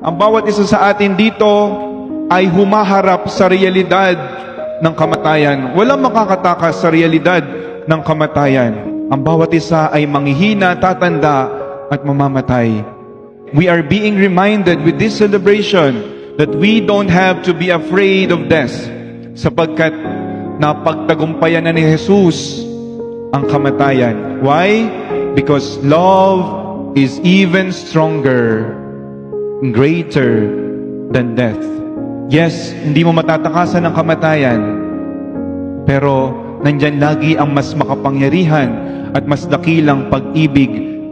ang bawat isa sa atin dito ay humaharap sa realidad ng kamatayan. Walang makakatakas sa realidad ng kamatayan. Ang bawat isa ay manghihina, tatanda, at mamamatay. We are being reminded with this celebration that we don't have to be afraid of death sapagkat napagtagumpayan na ni Jesus ang kamatayan. Why? Because love is even stronger, greater than death. Yes, hindi mo matatakasan ang kamatayan, pero nandyan lagi ang mas makapangyarihan at mas dakilang pag-ibig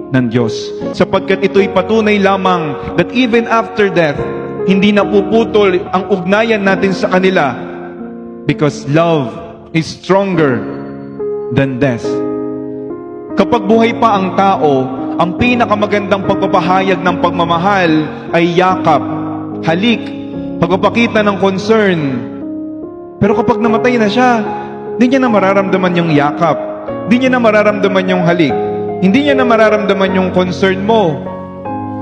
ng Diyos. Sapagkat ito'y patunay lamang that even after death, hindi napuputol ang ugnayan natin sa kanila because love is stronger than death. Kapag buhay pa ang tao, ang pinakamagandang pagpapahayag ng pagmamahal ay yakap, halik, pagpapakita ng concern. Pero kapag namatay na siya, di niya na mararamdaman yung yakap. Di niya na mararamdaman yung halik. Hindi niya na mararamdaman yung concern mo.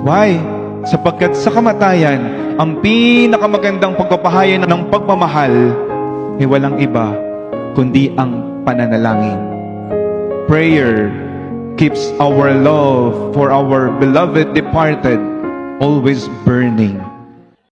Why? Sapagkat sa kamatayan, ang pinakamagandang pagpapahayag ng pagmamahal ay walang iba kundi ang pananalangin. Prayer keeps our love for our beloved departed always burning.